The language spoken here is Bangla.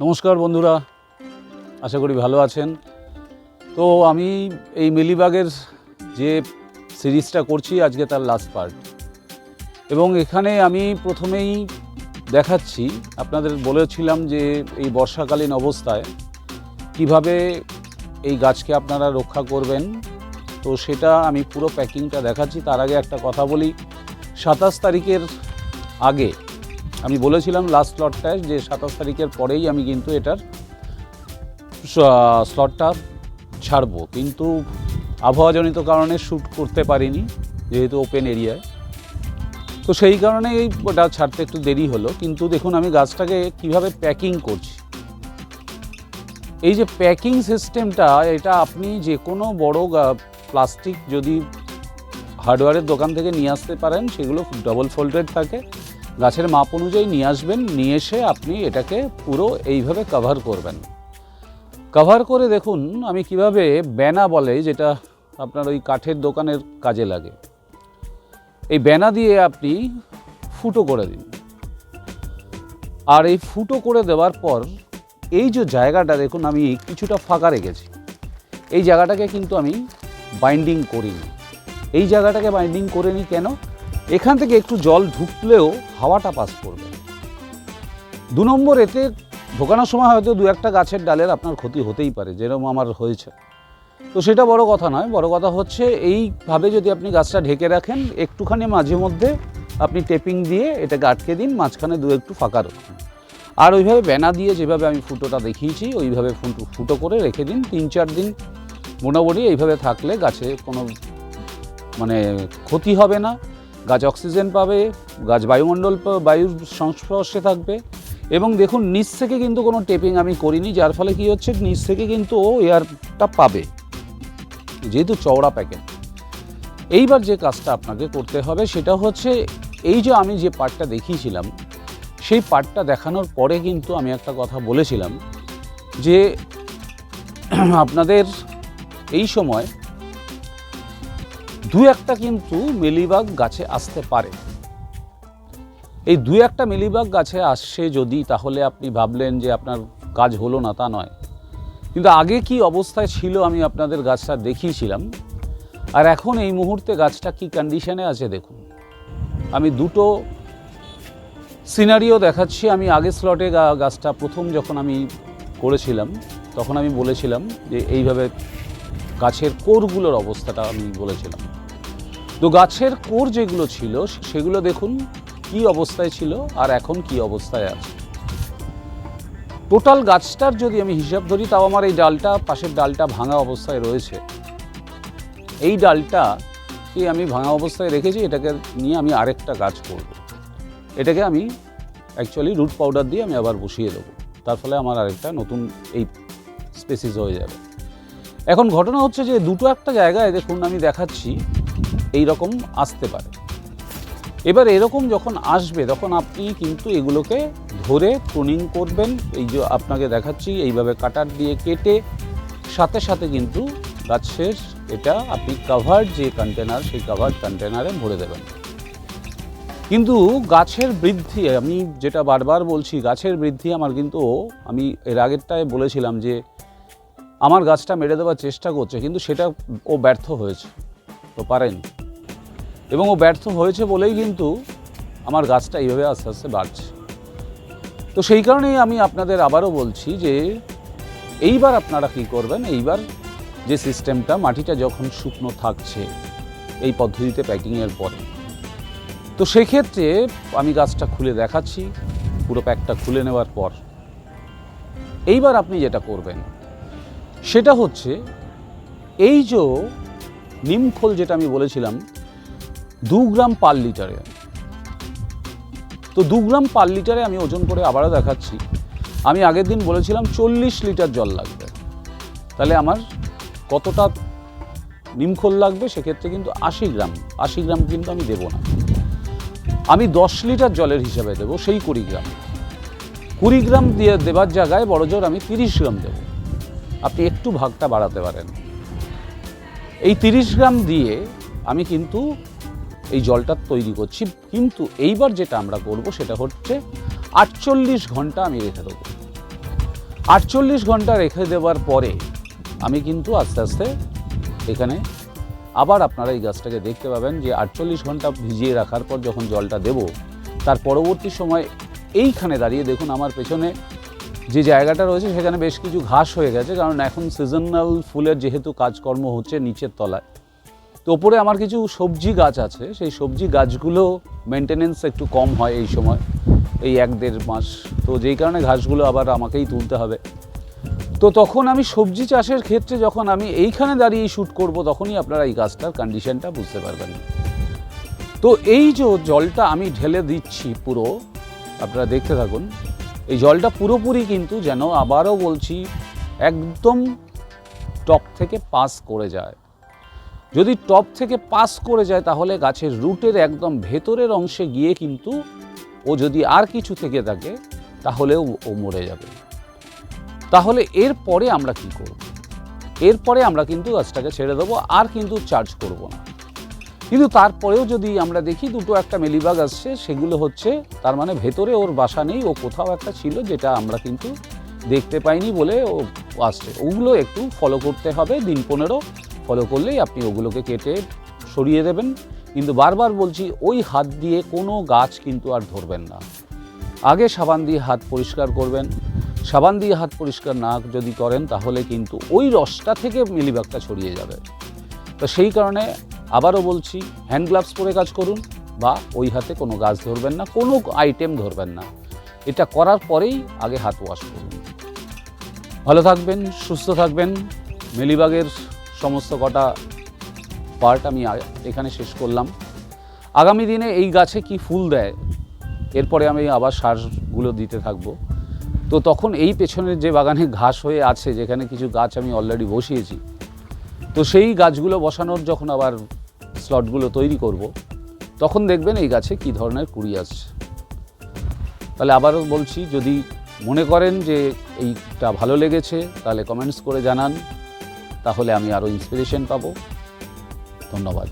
নমস্কার বন্ধুরা, আশা করি ভালো আছেন। তো আমি এই মিলিবাগের যে সিরিজটা করছি, আজকে তার লাস্ট পার্ট এবং এখানে আমি প্রথমেই দেখাচ্ছি, আপনাদের বলেছিলাম যে এই বর্ষাকালীন অবস্থায় কীভাবে এই গাছকে আপনারা রক্ষা করবেন। তো সেটা আমি পুরো প্যাকিংটা দেখাচ্ছি। তার আগে একটা কথা বলি, সাতাশ তারিখের আগে আমি বলেছিলাম লাস্ট স্লটটায় যে সাতাশ তারিখের পরেই আমি কিন্তু এটার স্লটটা ছাড়বো। কিন্তু আবহাওয়াজনিত কারণে শ্যুট করতে পারিনি, যেহেতু ওপেন এরিয়ায় তো সেই কারণে এই ওটা ছাড়তে একটু দেরি হলো। কিন্তু দেখুন, আমি গাছটাকে কীভাবে প্যাকিং করছি। এই যে প্যাকিং সিস্টেমটা এটা আপনি যে কোনো বড় প্লাস্টিক যদি হার্ডওয়্যারের দোকান থেকে নিয়ে আসতে পারেন, সেগুলো ডবল ফোল্ডেড থাকে। গাছের মাপ অনুযায়ী নিয়ে আসবেন, নিয়ে এসে আপনি এটাকে পুরো এইভাবে কভার করবেন। কভার করে দেখুন, আমি কীভাবে ব্যানা বলে, যেটা আপনার ওই কাঠের দোকানের কাজে লাগে। এই ব্যানা দিয়ে আপনি ফুটো করে দিন। আর এই ফুটো করে দেওয়ার পর, এই যে জায়গাটা দেখুন, আমি কিছুটা ফাঁকা রেখেছি। এই জায়গাটাকে কিন্তু আমি বাইন্ডিং করিনি। এই জায়গাটাকে বাইন্ডিং করে নিই কেন? এখান থেকে একটু জল ঢুকলেও হাওয়াটা পাস করবে। দু নম্বর, এতে ঢোকানোর সময় হয়তো দু একটা গাছের ডালের আপনার ক্ষতি হতেই পারে, যেরকম আমার হয়েছে। তো সেটা বড় কথা নয়, বড় কথা হচ্ছে এইভাবে যদি আপনি গাছটা ঢেকে রাখেন, একটুখানি মাঝে মধ্যে আপনি টেপিং দিয়ে এটাকে আটকে দিন, মাঝখানে দু একটু ফাঁকা রাখুন। আর ওইভাবে ব্যানা দিয়ে যেভাবে আমি ফুটোটা দেখিয়েছি, ওইভাবে ফুটো ফুটো করে রেখে দিন, তিন চার দিন মোটামুটি এইভাবে থাকলে গাছে কোনো মানে ক্ষতি হবে না। গাছ অক্সিজেন পাবে, গাছ বায়ুমণ্ডল বায়ুর সংস্পর্শে থাকবে। এবং দেখুন, নিচ থেকে কিন্তু কোনো টেপিং আমি করিনি, যার ফলে কি হচ্ছে, নিচ থেকে কিন্তু ও এয়ারটা পাবে। যেহেতু চওড়া প্যাকেট। এইবার যে কাজটা আপনাকে করতে হবে, সেটা হচ্ছে এই যে আমি যে পার্টটা দেখিয়েছিলাম, সেই পার্টটা দেখানোর পরে কিন্তু আমি একটা কথা বলেছিলাম যে আপনাদের এই সময় দু একটা কিন্তু মিলিবাগ গাছে আসতে পারে। এই দু একটা মিলিবাগ গাছে আসছে যদি, তাহলে আপনি ভাবলেন যে আপনার কাজ হলো না, তা নয়। কিন্তু আগে কি অবস্থায় ছিল আমি আপনাদের গাছটা দেখিয়েছিলাম। আর এখন এই মুহূর্তে গাছটা কি কন্ডিশনে আছে দেখুন। আমি দুটো সিনারিও দেখাচ্ছি। আমি আগের স্লটে গাছটা প্রথম যখন আমি করেছিলাম, তখন আমি বলেছিলাম যে এইভাবে গাছের কোরগুলোর অবস্থাটা আমি বলেছিলাম। তো গাছের কোর যেগুলো ছিল, সেগুলো দেখুন কি অবস্থায় ছিল আর এখন কি অবস্থায় আছে। টোটাল গাছটার যদি আমি হিসাব ধরি, তাও আমার এই ডালটা, পাশের ডালটা ভাঙা অবস্থায় রয়েছে। এই ডালটা কি আমি ভাঙা অবস্থায় রেখেছি? এটাকে নিয়ে আমি আরেকটা গাছ করব। এটাকে আমি অ্যাকচুয়ালি রুট পাউডার দিয়ে আমি আবার বসিয়ে দেবো। তার ফলে আমার আরেকটা নতুন এই স্পেসিস হয়ে যাবে। এখন ঘটনা হচ্ছে যে দুটো একটা জায়গায় দেখুন, আমি দেখাচ্ছি এই রকম আসতে পারে। এবার এরকম যখন আসবে, তখন আপনি কিন্তু এগুলোকে ধরে প্রুনিং করবেন। এই যে আপনাকে দেখাচ্ছি, এইভাবে কাটার দিয়ে কেটে সাথে সাথে কিন্তু গাছের এটা আপনি কাভার্ড যে কন্টেনার সেই কাভার্ড কন্টেনারে ভরে দেবেন। কিন্তু গাছের বৃদ্ধি, আমি যেটা বারবার বলছি, গাছের বৃদ্ধি আমার কিন্তু, আমি এর আগেরটায় বলেছিলাম যে আমার গাছটা মেরে দেওয়ার চেষ্টা করছে, কিন্তু সেটা ও ব্যর্থ হয়েছে। তো পারেনি। এবং ও ব্যর্থ হয়েছে বলেই কিন্তু আমার গাছটা এইভাবে আস্তে আস্তে বাড়ছে। তো সেই কারণেই আমি আপনাদের আবারও বলছি যে এইবার আপনারা কী করবেন? এইবার যে সিস্টেমটা মাটিটা যখন শুকনো থাকছে এই পদ্ধতিতে প্যাকিংয়ের পরে। তো সেক্ষেত্রে আমি গাছটা খুলে দেখাচ্ছি, পুরো প্যাকটা খুলে নেওয়ার পর। এইবার আপনি যেটা করবেন, সেটা হচ্ছে এই যে নিমখোল যেটা আমি বলেছিলাম দু গ্রাম পার লিটারে। তো দু গ্রাম পার লিটারে আমি ওজন করে আবারও দেখাচ্ছি। আমি আগের দিন বলেছিলাম চল্লিশ লিটার জল লাগবে। তাহলে আমার কতটা নিমখোল লাগবে সেক্ষেত্রে কিন্তু আশি গ্রাম আশি গ্রাম কিন্তু আমি দেবো না। আমি দশ লিটার জলের হিসাবে দেবো সেই কুড়ি গ্রাম। কুড়ি গ্রাম দিয়ে দেবার জায়গায় বড় জোর আমি তিরিশ গ্রাম দেবো। আপনি একটু ভাগটা বাড়াতে পারেন। এই তিরিশ গ্রাম দিয়ে আমি কিন্তু এই জলটা তৈরি করছি। কিন্তু এইবার যেটা আমরা করব সেটা হচ্ছে আটচল্লিশ ঘণ্টা আমি রেখে দেবো। আটচল্লিশ ঘণ্টা রেখে দেওয়ার পরে আমি কিন্তু আস্তে আস্তে এখানে আবার আপনারা এই গাছটাকে দেখতে পাবেন যে আটচল্লিশ ঘণ্টা ভিজিয়ে রাখার পর যখন জলটা দেব, তার পরবর্তী সময় এইখানে দাঁড়িয়ে দেখুন আমার পেছনে যে জায়গাটা রয়েছে সেখানে বেশ কিছু ঘাস হয়ে গেছে, কারণ এখন সিজনাল ফুলের যেহেতু কাজকর্ম হচ্ছে নিচের তলায়। তো ওপরে আমার কিছু সবজি গাছ আছে, সেই সবজি গাছগুলো মেনটেনেন্স একটু কম হয় এই সময়, এই এক দেড় মাস। তো যেই কারণে ঘাসগুলো আবার আমাকেই তুলতে হবে। তো তখন আমি সবজি চাষের ক্ষেত্রে যখন আমি এইখানে দাঁড়িয়ে শ্যুট করব, তখনই আপনারা এই গাছটার কন্ডিশনটা বুঝতে পারবেন। তো এই যে জলটা আমি ঢেলে দিচ্ছি পুরো, আপনারা দেখতে থাকুন, এই জলটা পুরোপুরি কিন্তু যেন আবারও বলছি, একদম টপ থেকে পাস করে যায়। যদি টপ থেকে পাস করে যায়, তাহলে গাছের রুটের একদম ভেতরের অংশে গিয়ে কিন্তু ও যদি আর কিছু থেকে থাকে, তাহলেও ও মরে যাবে। তাহলে এরপরে আমরা কি করব? এরপরে আমরা কিন্তু গাছটাকে ছেড়ে দেবো, আর কিন্তু চার্জ করব না। কিন্তু তারপরেও যদি আমরা দেখি দুটো একটা মেলিবাগ আসছে, সেগুলো হচ্ছে তার মানে ভেতরে ওর বাসা নেই, ও কোথাও একটা ছিল যেটা আমরা কিন্তু দেখতে পাইনি বলে ও আসছে। ওগুলো একটু ফলো করতে হবে দিন পনেরো। ফলো করলেই আপনি ওগুলোকে কেটে সরিয়ে দেবেন। কিন্তু বারবার বলছি, ওই হাত দিয়ে কোনো গাছ কিন্তু আর ধরবেন না। আগে সাবান দিয়ে হাত পরিষ্কার করবেন। সাবান দিয়ে হাত পরিষ্কার না যদি করেন, তাহলে কিন্তু ওই রসটা থেকে মিলিবাগটা ছড়িয়ে যাবে। তো সেই কারণে আবারও বলছি, হ্যান্ড গ্লাভস পরে কাজ করুন বা ওই হাতে কোনো গাছ ধরবেন না, কোনো আইটেম ধরবেন না। এটা করার পরেই আগে হাত ওয়াশ করুন। ভালো থাকবেন, সুস্থ থাকবেন। মেলিবাগের সমস্ত কটা পার্ট আমি এখানে শেষ করলাম। আগামী দিনে এই গাছে কি ফুল দেয়, এরপরে আমি আবার সারগুলো দিতে থাকব। তো তখন এই পেছনের যে বাগানে ঘাস হয়ে আছে, যেখানে কিছু গাছ আমি অলরেডি বসিয়েছি, তো সেই গাছগুলো বসানোর যখন আবার স্লটগুলো তৈরি করব, তখন দেখবেন এই গাছে কী ধরনের কুড়ি আসছে। তাহলে আবারও বলছি, যদি মনে করেন যে এইটা ভালো লেগেছে, তাহলে কমেন্টস করে জানান। তাহলে আমি আরও ইন্সপিরেশন পাবো। ধন্যবাদ।